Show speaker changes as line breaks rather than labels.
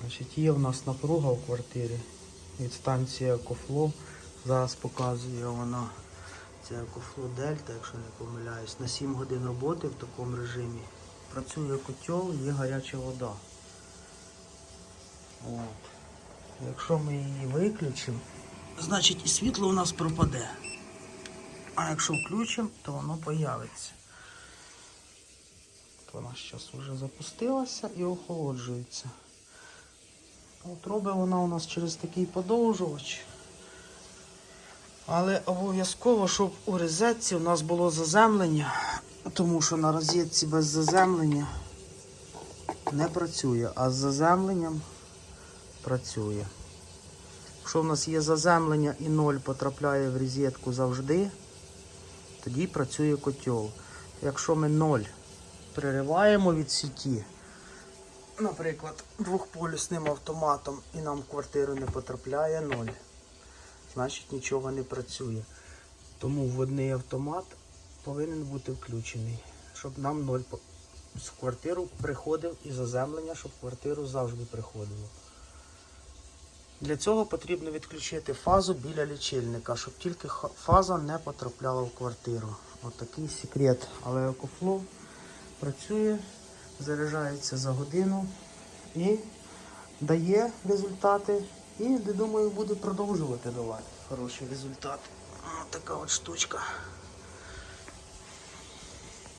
Значить, є у нас напруга у квартирі від станції Екофло. Зараз показує вона. Це Екофло Дельта, якщо не помиляюсь. На 7 годин роботи в такому режимі. Працює котел, є гаряча вода. От. Якщо ми її виключимо, значить і світло у нас пропаде. А якщо включимо, то воно появиться. Вона зараз вже запустилася і охолоджується. От вона у нас через такий подовжувач. Але обов'язково, щоб у розетці у нас було заземлення, тому що на розетці без заземлення не працює, а з заземленням працює. Якщо в нас є заземлення і ноль потрапляє в розетку завжди, тоді працює котел. Якщо ми ноль перериваємо від сіті, наприклад, двохполюсним автоматом і нам в квартиру не потрапляє ноль, значить нічого не працює. Тому вводний автомат повинен бути включений, щоб нам ноль в квартиру приходив і заземлення, щоб квартиру завжди приходило. Для цього потрібно відключити фазу біля лічильника, щоб тільки фаза не потрапляла в квартиру. Отакий секрет. Але EcoFlow працює, заряджається за годину і дає результати. І думаю, буде продовжувати давати хороші результати. Ось така от штучка.